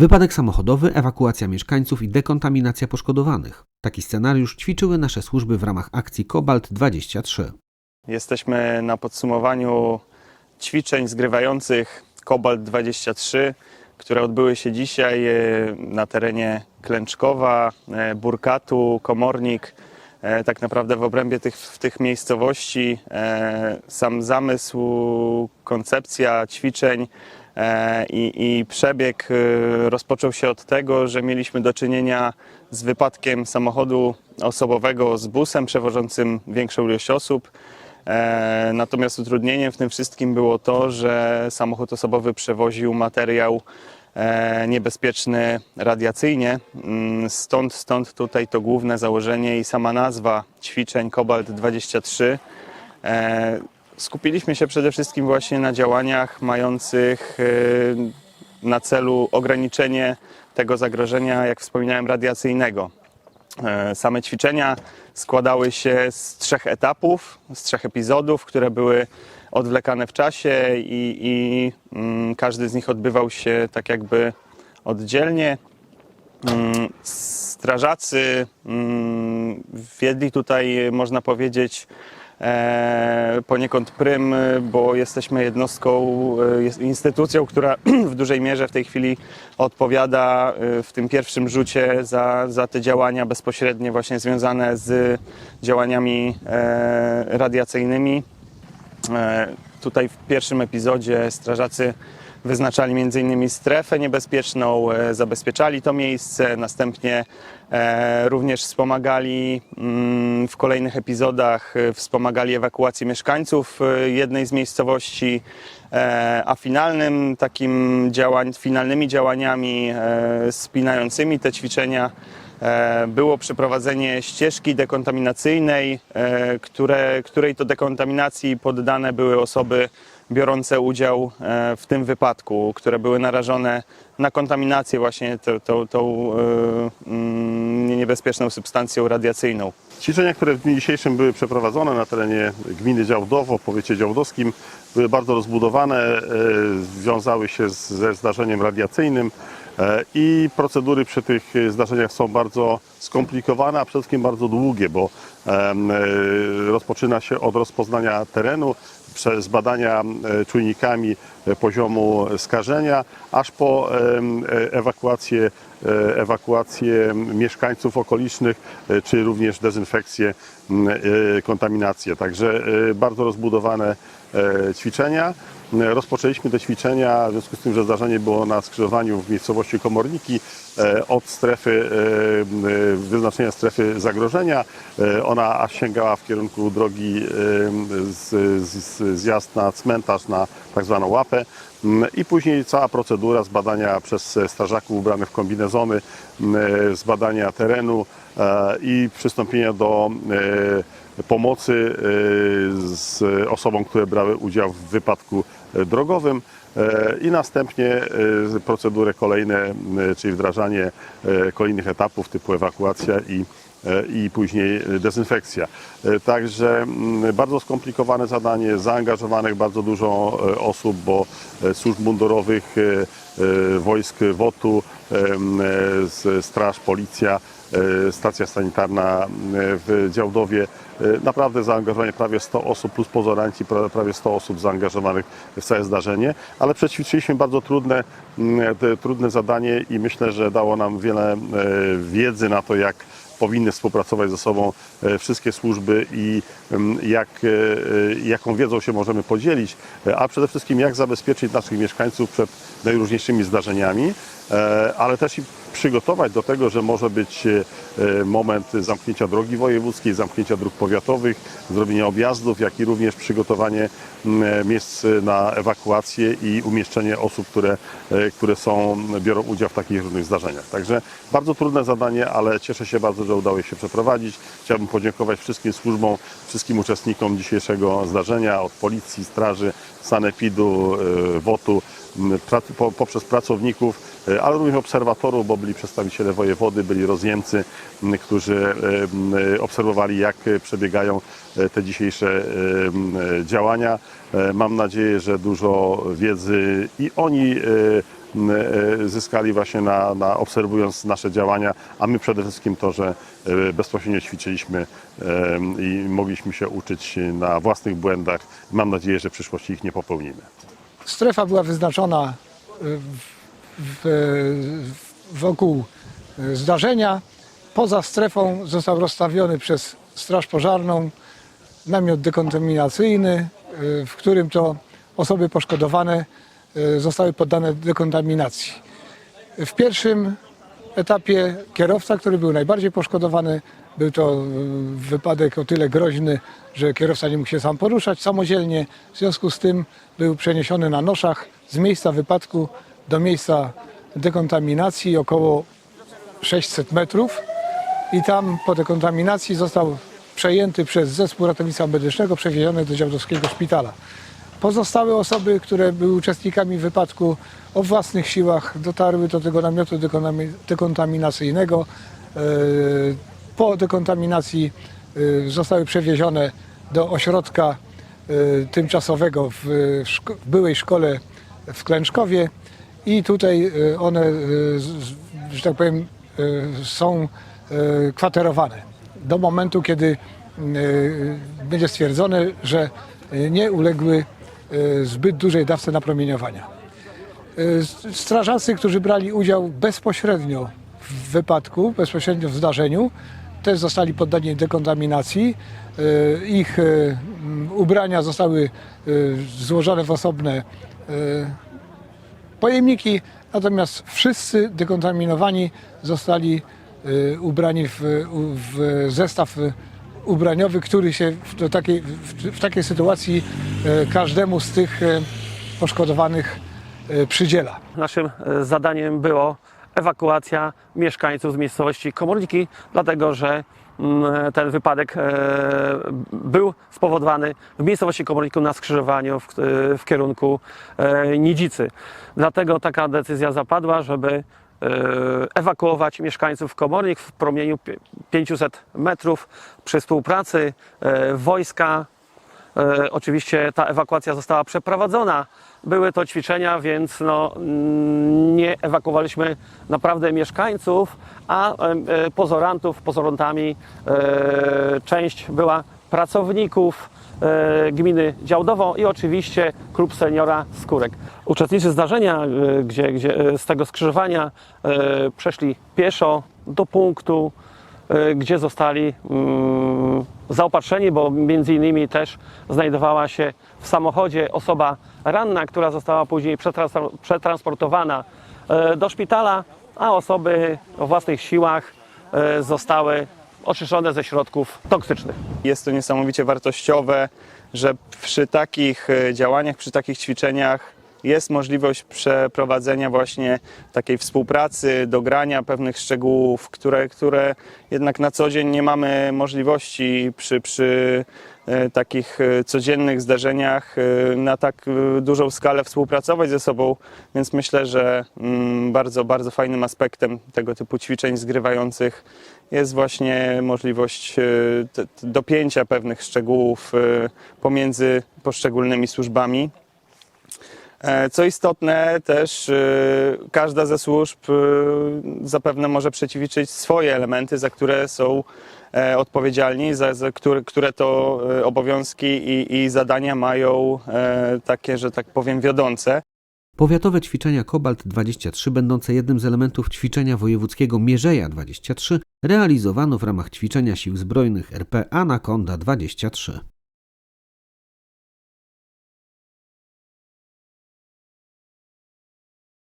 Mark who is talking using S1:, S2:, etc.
S1: Wypadek samochodowy, ewakuacja mieszkańców i dekontaminacja poszkodowanych. Taki scenariusz ćwiczyły nasze służby w ramach akcji Kobalt 23.
S2: Jesteśmy na podsumowaniu ćwiczeń zgrywających Kobalt 23, które odbyły się dzisiaj e, na terenie Klęczkowa, e, Burkatu, Komornik. E, Tak naprawdę w obrębie tych, w tych miejscowości sam zamysł, koncepcja ćwiczeń i, i przebieg e, rozpoczął się od tego, że mieliśmy do czynienia z wypadkiem samochodu osobowego z busem przewożącym większą ilość osób. E, Natomiast utrudnieniem w tym wszystkim było to, że samochód osobowy przewoził materiał e, niebezpieczny radiacyjnie. Mm, Stąd, stąd tutaj to główne założenie i sama nazwa ćwiczeń Kobalt 23. Skupiliśmy się przede wszystkim właśnie na działaniach mających e, na celu ograniczenie tego zagrożenia, jak wspominałem, radiacyjnego. E, Same ćwiczenia składały się z trzech etapów, z trzech epizodów, które były odwlekane w czasie i, i mm, każdy z nich odbywał się tak jakby oddzielnie. Mm, Strażacy mm, wiedli tutaj, można powiedzieć, e, poniekąd prym, bo jesteśmy jednostką, e, instytucją, która w dużej mierze w tej chwili odpowiada e, w tym pierwszym rzucie za, za te działania bezpośrednie właśnie związane z działaniami radiacyjnymi. Tutaj w pierwszym epizodzie strażacy wyznaczali m.in. strefę niebezpieczną, e, zabezpieczali to miejsce, następnie e, również wspomagali mm, w kolejnych epizodach, e, wspomagali ewakuację mieszkańców jednej z miejscowości, a finalnym takim działań, finalnymi działaniami spinającymi te ćwiczenia było przeprowadzenie ścieżki dekontaminacyjnej, które, której to dekontaminacji poddane były osoby biorące udział e, w tym wypadku, które były narażone na kontaminację właśnie tą, tą, tą mm, niebezpieczną substancją radiacyjną.
S3: Ćwiczenia, które w dniu dzisiejszym były przeprowadzone na terenie gminy Działdowo, w powiecie działdowskim, były bardzo rozbudowane, e, wiązały się z, ze zdarzeniem radiacyjnym e, i procedury przy tych zdarzeniach są bardzo skomplikowane, a przede wszystkim bardzo długie, bo rozpoczyna się od rozpoznania terenu, przez badania e, czujnikami e, poziomu skażenia, aż po e, ewakuację, e, ewakuację mieszkańców okolicznych, e, czy również dezynfekcję, e, kontaminację. Także e, bardzo rozbudowane e, ćwiczenia. E, Rozpoczęliśmy te ćwiczenia w związku z tym, że zdarzenie było na skrzyżowaniu w miejscowości Komorniki e, od strefy, e, wyznaczenia strefy zagrożenia. Ona aż sięgała w kierunku drogi z, z, zjazd na cmentarz, na tak zwaną łapę. I później cała procedura zbadania przez strażaków ubranych w kombinezony, zbadania terenu i przystąpienia do pomocy e, z osobom, które brały udział w wypadku drogowym. E, I następnie e, procedury kolejne, czyli wdrażanie kolejnych etapów typu ewakuacja i i później dezynfekcja. E, Także mm, bardzo skomplikowane zadanie, zaangażowanych bardzo dużo e, osób, bo e, służb mundurowych, e, e, wojsk WOT-u, e, straż, policja, e, stacja sanitarna w Działdowie. E, Naprawdę zaangażowanie prawie 100 osób plus pozoranci, pra- prawie 100 osób zaangażowanych w całe zdarzenie, ale przećwiczyliśmy bardzo trudne, trudne zadanie i myślę, że dało nam wiele e, wiedzy na to, jak powinny współpracować ze sobą e, wszystkie służby i em, jak, e, e, jaką wiedzą się możemy podzielić, a przede wszystkim jak zabezpieczyć naszych mieszkańców przed najróżniejszymi zdarzeniami, ale też i przygotować do tego, że może być e, e, moment zamknięcia drogi wojewódzkiej, zamknięcia dróg powiatowych, zrobienia objazdów, jak i również przygotowanie m, miejsc na ewakuację i umieszczenie osób, które, e, które są, biorą udział w takich różnych zdarzeniach. Także bardzo trudne zadanie, ale cieszę się bardzo, że udało się przeprowadzić. Chciałbym podziękować wszystkim służbom, wszystkim uczestnikom dzisiejszego zdarzenia, od policji, straży, sanepidu, e, WOT-u, poprzez pracowników, e, ale również obserwatorów, bo byli przedstawiciele wojewody, byli rozjemcy, którzy e, m, obserwowali, jak e, przebiegają e, te dzisiejsze e, e, działania. E, Mam nadzieję, że dużo wiedzy i oni e, e, zyskali właśnie na, na obserwując nasze działania, a my przede wszystkim to, że e, bezpośrednio ćwiczyliśmy e, i mogliśmy się uczyć na własnych błędach. Mam nadzieję, że w przyszłości ich nie popełnimy.
S4: Strefa była wyznaczona y, w, wokół y, zdarzenia. Poza strefą został rozstawiony przez Straż Pożarną namiot dekontaminacyjny, y, w którym to osoby poszkodowane zostały poddane dekontaminacji. W pierwszym etapie kierowca, który był najbardziej poszkodowany, był to y, wypadek o tyle groźny, że kierowca nie mógł się sam poruszać samodzielnie. W związku z tym był przeniesiony na noszach z miejsca wypadku do miejsca dekontaminacji około 600 metrów i tam po dekontaminacji został przejęty przez zespół ratownictwa medycznego, przewieziony do Działdowskiego Szpitala. Pozostałe osoby, które były uczestnikami wypadku o własnych siłach dotarły do tego namiotu dekontami- dekontaminacyjnego. Po dekontaminacji e, zostały przewiezione do ośrodka e, tymczasowego w, szko- w byłej szkole w Klęczkowie i tutaj e, one, że tak powiem, są kwaterowane do momentu, kiedy będzie stwierdzone, że nie uległy zbyt dużej dawce napromieniowania. Strażacy, którzy brali udział bezpośrednio w wypadku, bezpośrednio w zdarzeniu, też zostali poddani dekontaminacji. E, Ich e, ubrania zostały e, złożone w osobne pojemniki, natomiast wszyscy dekontaminowani zostali ubrani w, w zestaw ubraniowy, który się w, takiej, w, takiej sytuacji każdemu z tych poszkodowanych przydziela.
S5: Naszym zadaniem było ewakuacja mieszkańców z miejscowości Komorniki, dlatego że mm, ten wypadek e, był spowodowany w miejscowości Komorniku na skrzyżowaniu w, e, w kierunku e, Nidzicy. Dlatego taka decyzja zapadła, żeby ewakuować mieszkańców Komornik w promieniu pi- 500 metrów przy współpracy wojska, oczywiście ta ewakuacja została przeprowadzona. Były to ćwiczenia, więc no, mm, nie ewakuowaliśmy naprawdę mieszkańców, a e, e, pozorantów, pozorantami e, część była pracowników e, gminy Działdowo i oczywiście klub seniora Skórek. Uczestnicy zdarzenia, e, gdzie, gdzie e, z tego skrzyżowania e, przeszli pieszo do punktu, e, gdzie zostali mm, zaopatrzeni, bo między innymi też znajdowała się w samochodzie osoba ranna, która została później przetrans- przetransportowana e, do szpitala, a osoby o własnych siłach e, zostały oczyszczone ze środków toksycznych.
S2: Jest to niesamowicie wartościowe, że przy takich e, działaniach, przy takich ćwiczeniach jest możliwość przeprowadzenia właśnie takiej współpracy, dogrania pewnych szczegółów, które, które jednak na co dzień nie mamy możliwości przy, przy e, takich e, codziennych zdarzeniach e, na tak dużą skalę współpracować ze sobą, więc myślę, że mm, bardzo, bardzo fajnym aspektem tego typu ćwiczeń zgrywających jest właśnie możliwość dopięcia pewnych szczegółów pomiędzy poszczególnymi służbami. E, Co istotne, też e, każda ze służb e, zapewne może przećwiczyć swoje elementy, za które są odpowiedzialni, za, za które, które to obowiązki i, i zadania mają takie, że tak powiem, wiodące.
S1: Powiatowe ćwiczenia Kobalt 23, będące jednym z elementów ćwiczenia wojewódzkiego Mierzeja 23, realizowano w ramach ćwiczenia Sił Zbrojnych RP Anakonda 23.